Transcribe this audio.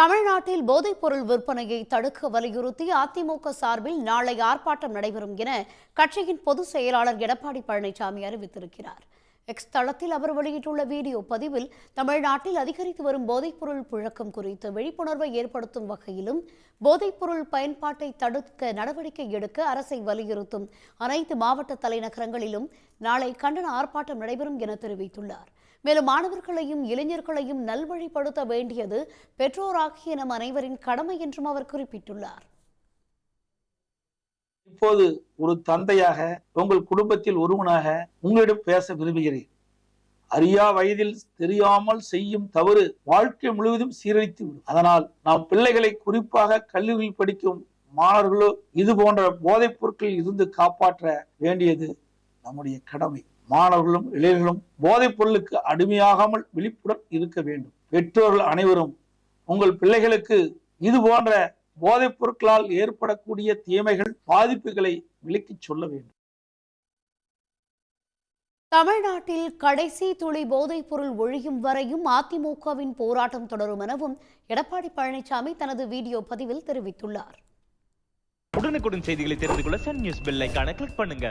தமிழ்நாட்டில் போதைப்பொருள் விற்பனையை தடுக்க வலியுறுத்தி அதிமுக சார்பில் நாளை ஆர்ப்பாட்டம் நடைபெறும் என கட்சியின் பொதுச் செயலாளர் எடப்பாடி பழனிசாமி அறிவித்திருக்கிறார். எக்ஸ் தளத்தில் அவர் வெளியிட்டுள்ள வீடியோ பதிவில் தமிழ்நாட்டில் அதிகரித்து வரும் போதைப்பொருள் புழக்கம் குறித்து விழிப்புணர்வை ஏற்படுத்தும் வகையிலும் போதைப்பொருள் பயன்பாட்டை தடுக்க நடவடிக்கை எடுக்க அரசை வலியுறுத்தும் அனைத்து மாவட்ட தலைநகரங்களிலும் நாளை கண்டன ஆர்ப்பாட்டம் நடைபெறும் என தெரிவித்துள்ளார். மேலும் மாணவர்களையும் இளைஞர்களையும் நல்வழிப்படுத்த வேண்டியது பெற்றோராகிய நம் அனைவரின் கடமை என்றும் அவர் குறிப்பிட்டுள்ளார். இப்போது ஒரு தந்தையாக உங்கள் குடும்பத்தில் ஒருவனாக உங்களிடம் பேச விரும்புகிறேன். அறியா வயதில் தெரியாமல் செய்யும் தவறு வாழ்க்கை முழுவதும் சீரழித்து விடும். அதனால் நாம் பிள்ளைகளை குறிப்பாக கல்லூரியில் படிக்கும் மாணவர்களோ இது போன்ற போதைப் பொருட்களில் இருந்து காப்பாற்ற வேண்டியது நம்முடைய கடமை. மாணவர்களும் இளைஞர்களும் போதைப் பொருளுக்கு அடிமையாகாமல் விழிப்புடன் இருக்க வேண்டும். பெற்றோர்கள் அனைவரும் உங்கள் பிள்ளைகளுக்கு இது போன்ற போதைப் பொருட்களால் ஏற்படக்கூடிய தீமைகள் பாதிப்புகளை விளக்கிச் சொல்ல வேண்டும். தமிழ்நாட்டில் கடைசி துளி போதைப் பொருள் ஒழியும் வரையும் அதிமுகவின் போராட்டம் தொடரும் எனவும் எடப்பாடி பழனிசாமி தனது வீடியோ பதிவில் தெரிவித்துள்ளார். உடனுக்குடன் செய்திகளை தெரிந்து கொள்ள சன் நியூஸ் பெல் ஐகானை கிளிக் பண்ணுங்க.